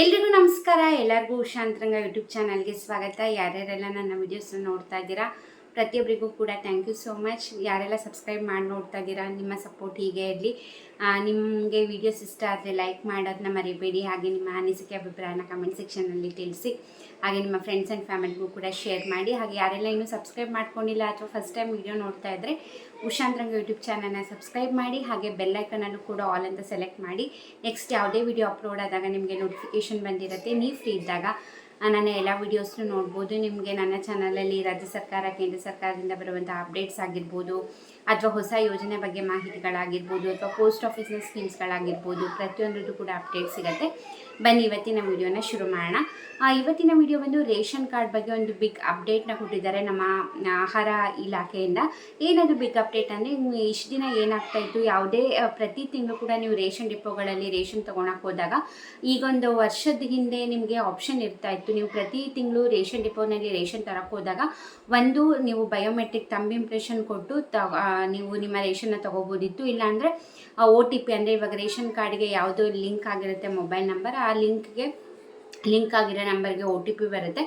ಎಲ್ರಿಗೂ ನಮಸ್ಕಾರ. ಎಲ್ಲರಿಗೂ ಉಷಾಂತರಂಗ ಯೂಟ್ಯೂಬ್ ಚಾನಲ್ಗೆ ಸ್ವಾಗತ. ಯಾರ್ಯಾರೆಲ್ಲ ನನ್ನ ವಿಡಿಯೋಸ್ ನೋಡ್ತಾ ಇದ್ದೀರಾ ಪ್ರತಿಯೊಬ್ಬರಿಗೂ ಕೂಡ ಥ್ಯಾಂಕ್ ಯು ಸೋ ಮಚ್ ಯಾರೆಲ್ಲ ಸಬ್ಸ್ಕ್ರೈಬ್ ಮಾಡಿ ನೋಡ್ತಾ ಇದ್ದೀರಾ, ನಿಮ್ಮ ಸಪೋರ್ಟ್ ಹೀಗೆ ಇರಲಿ. ನಿಮಗೆ ವಿಡಿಯೋಸ್ ಇಷ್ಟ ಆದರೆ ಲೈಕ್ ಮಾಡೋದನ್ನ ಮರಿಬೇಡಿ. ಹಾಗೆ ನಿಮ್ಮ ಅನಿಸಿಕೆ ಅಭಿಪ್ರಾಯನ ಕಮೆಂಟ್ ಸೆಕ್ಷನಲ್ಲಿ ತಿಳಿಸಿ. ಹಾಗೆ ನಿಮ್ಮ ಫ್ರೆಂಡ್ಸ್ ಆ್ಯಂಡ್ ಫ್ಯಾಮಿಲಿಗೂ ಕೂಡ ಶೇರ್ ಮಾಡಿ. ಹಾಗೆ ಯಾರೆಲ್ಲ ಇನ್ನೂ ಸಬ್ಸ್ಕ್ರೈಬ್ ಮಾಡ್ಕೊಂಡಿಲ್ಲ ಅಥವಾ ಫಸ್ಟ್ ಟೈಮ್ ವಿಡಿಯೋ ನೋಡ್ತಾ ಇದ್ದರೆ ಉಷಾಂತರಂಗ ಯೂಟ್ಯೂಬ್ ಚಾನಲ್ನ ಸಬ್ಸ್ಕ್ರೈಬ್ ಮಾಡಿ. ಹಾಗೆ ಬೆಲ್ಲೈಕನಲ್ಲೂ ಕೂಡ ಆಲ್ ಅಂತ ಸೆಲೆಕ್ಟ್ ಮಾಡಿ. ನೆಕ್ಸ್ಟ್ ಯಾವುದೇ ವಿಡಿಯೋ ಅಪ್ಲೋಡ್ ಆದಾಗ ನಿಮಗೆ ನೋಟಿಫಿಕೇಷನ್ ಬಂದಿರುತ್ತೆ. ನೀವು ಫ್ರೀ ಇದ್ದಾಗ ನನ್ನ ಎಲ್ಲ ವೀಡಿಯೋಸ್ನು ನೋಡ್ಬೋದು. ನಿಮಗೆ ನನ್ನ ಚಾನಲಲ್ಲಿ ರಾಜ್ಯ ಸರ್ಕಾರ ಕೇಂದ್ರ ಸರ್ಕಾರದಿಂದ ಬರುವಂಥ ಅಪ್ಡೇಟ್ಸ್ ಆಗಿರ್ಬೋದು. ಅಥವಾ ಹೊಸ ಯೋಜನೆ ಬಗ್ಗೆ ಮಾಹಿತಿಗಳಾಗಿರ್ಬೋದು ಅಥವಾ ಪೋಸ್ಟ್ ಆಫೀಸ್ನ ಸ್ಕೀಮ್ಸ್ಗಳಾಗಿರ್ಬೋದು, ಪ್ರತಿಯೊಂದರದ್ದು ಕೂಡ ಅಪ್ಡೇಟ್ ಸಿಗುತ್ತೆ. ಬನ್ನಿ, ಇವತ್ತಿನ ವಿಡಿಯೋನ ಶುರು ಮಾಡೋಣ. ಇವತ್ತಿನ ವಿಡಿಯೋ ಬಂದು ರೇಷನ್ ಕಾರ್ಡ್ ಬಗ್ಗೆ ಒಂದು ಬಿಗ್ ಅಪ್ಡೇಟ್ನ ಕೊಟ್ಟಿದ್ದಾರೆ ನಮ್ಮ ಆಹಾರ ಇಲಾಖೆಯಿಂದ. ಏನದು ಬಿಗ್ ಅಪ್ಡೇಟ್ ಅಂದರೆ ಇಷ್ಟು ದಿನ ಏನಾಗ್ತಾ ಇತ್ತು, ಯಾವುದೇ ಪ್ರತಿ ತಿಂಗಳು ಕೂಡ ನೀವು ರೇಷನ್ ಡಿಪೋಗಳಲ್ಲಿ ರೇಷನ್ ತೊಗೊಳಕ್ಕೆ ಹೋದಾಗ ಈಗೊಂದು ವರ್ಷದ ಹಿಂದೆ ನಿಮಗೆ ಆಪ್ಷನ್ ಇರ್ತಾ ಇತ್ತು. ನೀವು ಪ್ರತಿ ತಿಂಗಳು ರೇಷನ್ ಡಿಪೋನಲ್ಲಿ ರೇಷನ್ ತರಕ್ಕೆ ಹೋದಾಗ ಒಂದು ನೀವು ಬಯೋಮೆಟ್ರಿಕ್ ತಂಬ್ ಇಂಪ್ರೆಷನ್ ಕೊಟ್ಟು ತ ನೀವು ನಿಮ್ಮ ರೇಷನ್ನ ತೊಗೋಬೋದಿತ್ತು. ಇಲ್ಲಾಂದರೆ ಓ ಟಿ ಪಿ ಅಂದರೆ ಇವಾಗ ರೇಷನ್ ಕಾರ್ಡ್ಗೆ ಯಾವುದೋ ಲಿಂಕ್ ಆಗಿರುತ್ತೆ ಮೊಬೈಲ್ ನಂಬರ್, ಆ ಲಿಂಕ್ಗೆ, ಲಿಂಕ್ ಆಗಿರೋ ನಂಬರ್ಗೆ ಒ ಟಿ ಪಿ ಬರುತ್ತೆ.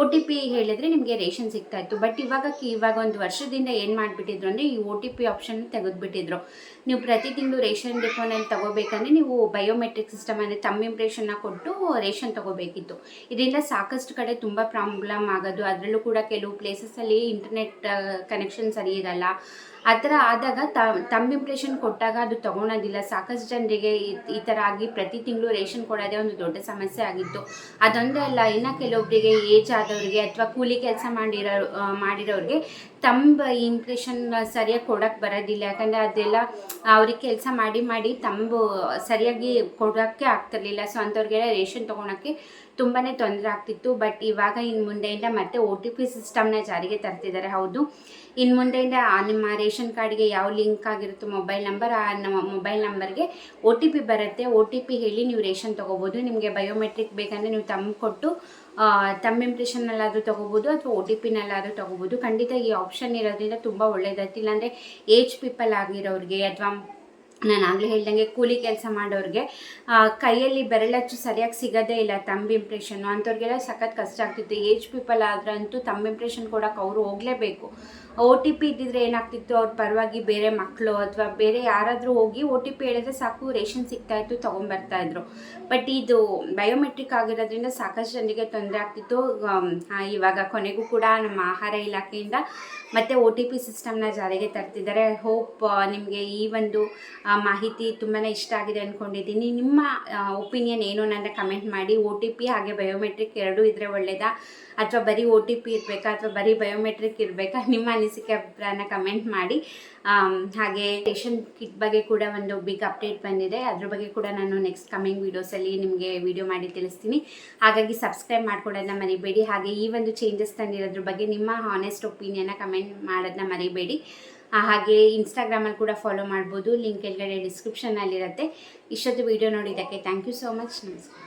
ಒ ಟಿ ಪಿ ಹೇಳಿದ್ರೆ ನಿಮಗೆ ರೇಷನ್ ಸಿಗ್ತಾ ಇತ್ತು. ಬಟ್ ಇವಾಗ ಇವಾಗ ಒಂದು ವರ್ಷದಿಂದ ಏನು ಮಾಡಿಬಿಟ್ಟಿದ್ರು ಅಂದರೆ, ಈ ಒ ಟಿ ಪಿ ಆಪ್ಷನ್ ತೆಗೆದುಬಿಟ್ಟಿದ್ರು. ನೀವು ಪ್ರತಿ ತಿಂಗಳು ರೇಷನ್ ಡಿಪೋನಲ್ಲಿ ತೊಗೋಬೇಕಂದ್ರೆ ನೀವು ಬಯೋಮೆಟ್ರಿಕ್ ಸಿಸ್ಟಮ್ ಅಂದರೆ ತಮ್ಮ ಇಂಪ್ರೆಷನ್ನ ಕೊಟ್ಟು ರೇಷನ್ ತಗೋಬೇಕಿತ್ತು. ಇದರಿಂದ ಸಾಕಷ್ಟು ಕಡೆ ತುಂಬ ಪ್ರಾಬ್ಲಮ್ ಆಗೋದು. ಅದರಲ್ಲೂ ಕೂಡ ಕೆಲವು ಪ್ಲೇಸಸಲ್ಲಿ ಇಂಟರ್ನೆಟ್ ಕನೆಕ್ಷನ್ ಸರಿ ಇರಲ್ಲ. ಆ ಥರ ಆದಾಗ ತಮ್ಮ ಇಂಪ್ರೆಷನ್ ಕೊಟ್ಟಾಗ ಅದು ತಗೊಳೋದಿಲ್ಲ. ಸಾಕಷ್ಟು ಜನರಿಗೆ ಈ- ಥರ ಆಗಿ ಪ್ರತಿ ತಿಂಗಳು ರೇಷನ್ ಕೊಡೋದೇ ಒಂದು ದೊಡ್ಡ ಸಮಸ್ಯೆ ಆಗಿತ್ತು. ಅದೊಂದೇ ಅಲ್ಲ ಇನ್ನು ಕೆಲವೊಬ್ಬರಿಗೆ ಏಜ್ ಆದವ್ರಿಗೆ ಅಥವಾ ಕೂಲಿ ಕೆಲಸ ಮಾಡಿರೋ ಮಾಡಿರೋರಿಗೆ ತಂಬ ಇಂಪ್ರೆಷನ್ ಸರಿಯಾಗಿ ಕೊಡಕ್ಕೆ ಬರೋದಿಲ್ಲ. ಯಾಕಂದರೆ ಅದೆಲ್ಲ ಅವ್ರಿಗೆ ಕೆಲಸ ಮಾಡಿ ಮಾಡಿ ತಂಬು ಸರಿಯಾಗಿ ಕೊಡೋಕ್ಕೆ ಆಗ್ತಿರ್ಲಿಲ್ಲ. ಸೊ ಅಂಥವ್ರಿಗೆಲ್ಲ ರೇಷನ್ ತೊಗೊಳಕ್ಕೆ ತುಂಬಾ ತೊಂದರೆ ಆಗ್ತಿತ್ತು. ಬಟ್ ಇವಾಗ ಇನ್ನು ಮುಂದೆಯಿಂದ ಮತ್ತೆ ಒ ಟಿ ಪಿ ಸಿಸ್ಟಮ್ನ ಜಾರಿಗೆ ತರ್ತಿದ್ದಾರೆ ಹೌದು. ಇನ್ನು ಮುಂದೆಯಿಂದ ನಿಮ್ಮ ರೇಷನ್ ಕಾರ್ಡ್ಗೆ ಯಾವ ಲಿಂಕ್ ಆಗಿರುತ್ತೋ, ಮೊಬೈಲ್ ನಂಬರ್, ಆ ನಮ್ಮ ಮೊಬೈಲ್ ನಂಬರ್ಗೆ ಒ ಟಿ ಪಿ ಬರುತ್ತೆ. ಒ ಟಿ ಪಿ ಹೇಳಿ ನೀವು ರೇಷನ್ ತೊಗೋಬೋದು. ನಿಮಗೆ ಬಯೋಮೆಟ್ರಿಕ್ ಬೇಕಂದರೆ ನೀವು ತಮ್ಮ ಕೊಟ್ಟು ತಮ್ಮ ಇಂಪ್ರೆಷನ್ನಲ್ಲಾದರೂ ತೊಗೋಬೋದು ಅಥವಾ ಒ ಟಿ ಪಿನಲ್ಲಾದರೂ ತೊಗೋಬೋದು. ಖಂಡಿತ ಈ ಆಪ್ಷನ್ ಇರೋದ್ರಿಂದ ತುಂಬ ಒಳ್ಳೆಯದಾಯ್ತು ಇಲ್ಲಾಂದರೆ ಏಜ್ ಪೀಪಲ್ ಆಗಿರೋರಿಗೆ ಅಥವಾ ನಾನು ಆಗಲೇ ಹೇಳ್ದಂಗೆ ಕೂಲಿ ಕೆಲಸ ಮಾಡೋರಿಗೆ ಕೈಯಲ್ಲಿ ಬೆರಳಚ್ಚು ಸರಿಯಾಗಿ ಸಿಗೋದೇ ಇಲ್ಲ ತಂಬ್ ಇಂಪ್ರೆಷನ್ನು ಅಂಥವ್ರಿಗೆಲ್ಲ ಸಖತ್ ಕಷ್ಟ ಆಗ್ತಿತ್ತು. ಏಜ್ ಪೀಪಲ್ ಆದ್ರಂತೂ ತಂಬ್ ಇಂಪ್ರೆಷನ್ ಕೊಡೋಕೆ ಅವರು ಹೋಗಲೇಬೇಕು. ಒ ಟಿ ಪಿ ಇದ್ದಿದ್ರೆ ಏನಾಗ್ತಿತ್ತು? ಅವ್ರ ಪರವಾಗಿ ಬೇರೆ ಮಕ್ಕಳು ಅಥವಾ ಬೇರೆ ಯಾರಾದರೂ ಹೋಗಿ ಒ ಟಿ ಪಿ ಹೇಳಿದ್ರೆ ಸಾಕು, ರೇಷನ್ ಸಿಗ್ತಾ ಇತ್ತು, ತೊಗೊಂಬರ್ತಾ ಇದ್ರು. ಬಟ್ ಇದು ಬಯೋಮೆಟ್ರಿಕ್ ಆಗಿರೋದ್ರಿಂದ ಸಾಕಷ್ಟು ಜನರಿಗೆ ತೊಂದರೆ ಆಗ್ತಿತ್ತು. ಇವಾಗ ಕೊನೆಗೂ ಕೂಡ ನಮ್ಮ ಆಹಾರ ಇಲಾಖೆಯಿಂದ ಮತ್ತೆ ಒ ಟಿ ಪಿ ಸಿಸ್ಟಮ್ನ ಜಾರಿಗೆ ತರ್ತಿದ್ದಾರೆ. ಹೋಪ್ ನಿಮಗೆ ಈ ಒಂದು ಮಾಹಿತಿ ತುಂಬಾ ಇಷ್ಟ ಆಗಿದೆ ಅಂದ್ಕೊಂಡಿದ್ದೀನಿ ನಿಮ್ಮ ಒಪಿನಿಯನ್ ಏನು ನನ್ನ ಕಮೆಂಟ್ ಮಾಡಿ. ಒ ಟಿ ಪಿ ಹಾಗೆ ಬಯೋಮೆಟ್ರಿಕ್ ಎರಡೂ ಇದ್ದರೆ ಒಳ್ಳೆಯದಾ ಅಥವಾ ಬರೀ ಒ ಟಿ ಪಿ ಇರಬೇಕಾ? ಅಥವಾ ಬರೀ ಬಯೋಮೆಟ್ರಿಕ್ ಇರಬೇಕಾ? ನಿಮ್ಮ ಅನಿಸಿಕೆ ಅಭಿಪ್ರಾಯನ ಕಮೆಂಟ್ ಮಾಡಿ. ಹಾಗೆ ರೇಷನ್ ಕಿಟ್ ಬಗ್ಗೆ ಕೂಡ ಒಂದು ಬಿಗ್ ಅಪ್ಡೇಟ್ ಬಂದಿದೆ. ಅದ್ರ ಬಗ್ಗೆ ಕೂಡ ನಾನು ನೆಕ್ಸ್ಟ್ ಕಮಿಂಗ್ ವೀಡಿಯೋಸಲ್ಲಿ ನಿಮಗೆ ವಿಡಿಯೋ ಮಾಡಿ ತಿಳಿಸ್ತೀನಿ. ಹಾಗಾಗಿ ಸಬ್ಸ್ಕ್ರೈಬ್ ಮಾಡ್ಕೊಳ್ಳೋದನ್ನ ಮರಿಬೇಡಿ. ಹಾಗೆ ಈ ಒಂದು ಚೇಂಜಸ್ ತಂದಿರೋದ್ರ ಬಗ್ಗೆ ನಿಮ್ಮ ಹಾನೆಸ್ಟ್ ಒಪಿನಿಯನ್ನ ಕಮೆಂಟ್ ಮಾಡೋದನ್ನ ಮರಿಬೇಡಿ. ಹಾಗೆ ಇನ್ಸ್ಟಾಗ್ರಾಮಲ್ಲಿ ಕೂಡ ಫಾಲೋ ಮಾಡಬಹುದು ಲಿಂಕ್ ಕೆಳಗಡೆ ಇರುತ್ತೆ. ಇಷ್ಟೊತ್ತು ವಿಡಿಯೋ ನೋಡಿದ್ದಕ್ಕೆ ಥ್ಯಾಂಕ್ ಯು ಸೋ ಮಚ್ ನಮಸ್ಕಾರ.